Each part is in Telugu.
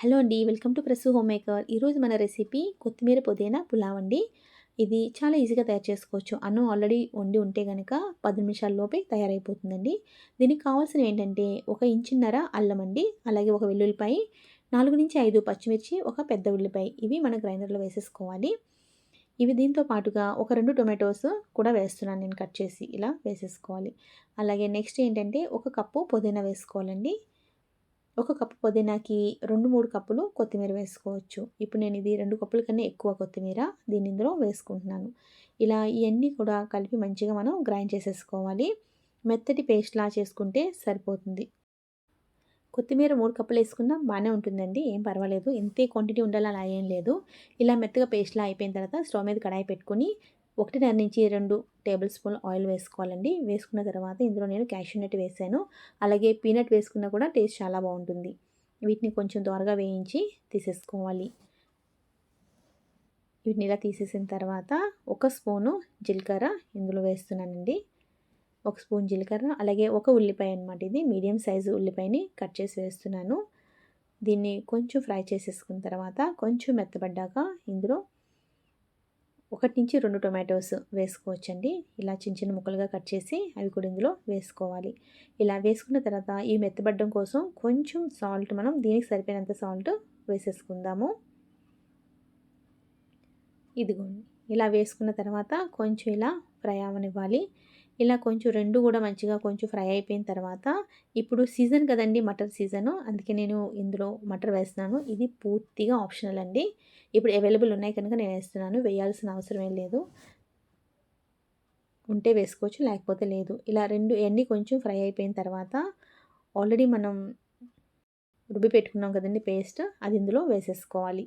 హలో అండి welcome to press home maker. ఈరోజు మన రెసిపీ కొత్తిమీర పుదీనా పులావ్ అండి. ఇది చాలా ఈజీగా తయారు చేసుకోవచ్చు. అన్నం ఆల్రెడీ వండి ఉంటే కనుక పది నిమిషాల్లోపే తయారైపోతుందండి. దీనికి కావాల్సినవి ఏంటంటే ఒక ఇంచున్నర అల్లం అండి అలాగే ఒక వెల్లుల్లిపాయ నాలుగు నుంచి ఐదు పచ్చిమిర్చి ఒక పెద్ద ఉల్లిపాయ. ఇవి మన గ్రైండర్లో వేసేసుకోవాలి. ఇవి దీంతో పాటుగా ఒక రెండు టొమాటోస్ కూడా వేస్తున్నాను నేను కట్ చేసి ఇలా వేసేసుకోవాలి. అలాగే నెక్స్ట్ ఏంటంటే ఒక కప్పు పుదీనా వేసుకోవాలండి. ఒక కప్పు పుదీనాకి రెండు మూడు కప్పులు కొత్తిమీర వేసుకోవచ్చు. ఇప్పుడు నేను ఇది రెండు కప్పుల కన్నా ఎక్కువ కొత్తిమీర దీని ఇందులో వేసుకుంటున్నాను. ఇలా ఇవన్నీ కూడా కలిపి మంచిగా మనం గ్రైండ్ చేసేసుకోవాలి. మెత్తటి పేస్ట్లా చేసుకుంటే సరిపోతుంది. కొత్తిమీర మూడు కప్పులు వేసుకున్నా బాగానే ఉంటుందండి. ఏం పర్వాలేదు. ఇంతే క్వాంటిటీ ఉండాలి అలా ఏం లేదు. ఇలా మెత్తగా పేస్ట్లా అయిపోయిన తర్వాత స్టవ్ మీద కడాయి పెట్టుకొని ఒకటిన్నర నుంచి రెండు టేబుల్ స్పూన్ ఆయిల్ వేసుకోవాలండి. వేసుకున్న తర్వాత ఇందులో నేను క్యాషూ నట్ వేసాను. అలాగే పీనట్ వేసుకున్నా కూడా టేస్ట్ చాలా బాగుంటుంది. వీటిని కొంచెం దోరగా వేయించి తీసేసుకోవాలి. వీటిని ఇలా తీసేసిన తర్వాత ఒక స్పూను జీలకర్ర ఇందులో వేస్తున్నానండి. ఒక స్పూన్ జీలకర్ర అలాగే ఒక ఉల్లిపాయ అనమాట ఇది. మీడియం సైజు ఉల్లిపాయని కట్ చేసి వేస్తున్నాను. దీన్ని కొంచెం ఫ్రై చేసేసుకున్న తర్వాత కొంచెం మెత్తబడ్డాక ఇందులో ఒకటి నుంచి రెండు టొమాటోస్ వేసుకోవచ్చండి. ఇలా చిన్న చిన్న ముక్కలుగా కట్ చేసి అవి కూడా ఇందులో వేసుకోవాలి. ఇలా వేసుకున్న తర్వాత ఈ మెత్తబడ్డం కోసం కొంచెం సాల్ట్ మనం దీనికి సరిపోయినంత సాల్ట్ వేసేసుకుందాము. ఇదిగోండి. ఇలా వేసుకున్న తర్వాత కొంచెం ఇలా ఫ్రై అవనివ్వాలి. ఇలా కొంచెం రెండు కూడా మంచిగా కొంచెం ఫ్రై అయిపోయిన తర్వాత ఇప్పుడు సీజన్ కదండి మటర్ సీజను. అందుకే నేను ఇందులో మటర్ వేస్తున్నాను. ఇది పూర్తిగా ఆప్షనల్ అండి. ఇప్పుడు అవైలబుల్ ఉన్నాయి కనుక నేను వేస్తున్నాను. వేయాల్సిన అవసరం ఏం లేదు. ఉంటే వేసుకోవచ్చు లేకపోతే లేదు. ఇలా రెండు ఇవన్నీ కొంచెం ఫ్రై అయిపోయిన తర్వాత ఆల్రెడీ మనం రుబ్బి పెట్టుకున్నాం కదండి పేస్ట్ అది ఇందులో వేసేసుకోవాలి.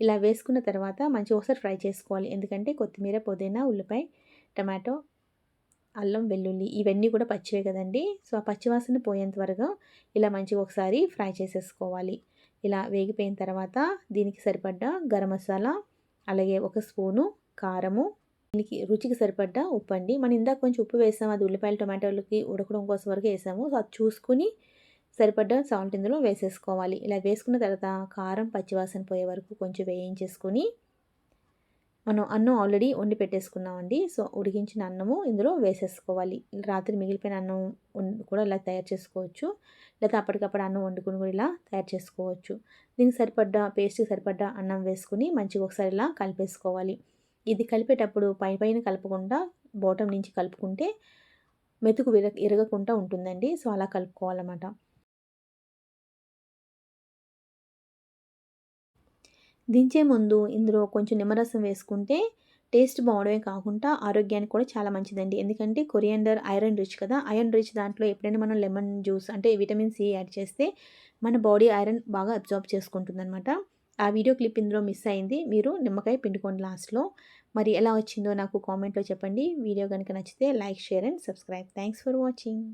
ఇలా వేసుకున్న తర్వాత మంచిగా ఒకసారి ఫ్రై చేసుకోవాలి. ఎందుకంటే కొత్తిమీర పుదీనా ఉల్లిపాయ టమాటో అల్లం వెల్లుల్లి ఇవన్నీ కూడా పచ్చివే కదండి. సో ఆ పచ్చివాసన పోయేంత వరకు ఇలా మంచిగా ఒకసారి ఫ్రై చేసేసుకోవాలి. ఇలా వేగిపోయిన తర్వాత దీనికి సరిపడ్డ గరం మసాలా అలాగే ఒక స్పూను కారము దీనికి రుచికి సరిపడ్డ ఉప్పు అండి. మనం ఇందాక కొంచెం ఉప్పు వేసాము అది ఉల్లిపాయలు టమాటోలకి ఉడకడం కోసం వరకు వేసాము. సో అది చూసుకుని సరిపడ్డ సాల్ట్ ఇందులో వేసేసుకోవాలి. ఇలా వేసుకున్న తర్వాత కారం పచ్చివాసన పోయే వరకు కొంచెం వేయించేసుకొని మనం అన్నం ఆల్రెడీ వండి పెట్టేసుకున్నామండి. సో ఉడికించిన అన్నము ఇందులో వేసేసుకోవాలి. రాత్రి మిగిలిపోయిన అన్నం కూడా ఇలా తయారు చేసుకోవచ్చు. లేదా అప్పటికప్పుడు అన్నం వండుకుని కూడా ఇలా తయారు చేసుకోవచ్చు. దీనికి సరిపడ్డ పేస్ట్కి సరిపడ్డ అన్నం వేసుకుని మంచిగా ఒకసారి ఇలా కలిపేసుకోవాలి. ఇది కలిపేటప్పుడు పై పైన కలపకుండా బాటం నుంచి కలుపుకుంటే మెతుకు విర ఇరగకుండా ఉంటుందండి. సో అలా కలుపుకోవాలన్నమాట. దించే ముందు ఇందులో కొంచెం నిమ్మరసం వేసుకుంటే టేస్ట్ బాగుండమే కాకుండా ఆరోగ్యానికి కూడా చాలా మంచిదండి. ఎందుకంటే కొరియండర్ ఐరన్ రిచ్ కదా ఐరన్ రిచ్ దాంట్లో ఎప్పుడైనా మనం లెమన్ జ్యూస్ అంటే విటమిన్ సి యాడ్ చేస్తే మన బాడీ ఐరన్ బాగా అబ్జార్బ్ చేసుకుంటుందనమాట ఆ వీడియో క్లిప్ ఇందులో మిస్ అయింది. మీరు నిమ్మకాయ పిండుకోండి లాస్ట్లో. మరి ఎలా వచ్చిందో నాకు కామెంట్లో చెప్పండి. వీడియో కనుక నచ్చితే like share and subscribe. Thanks for watching.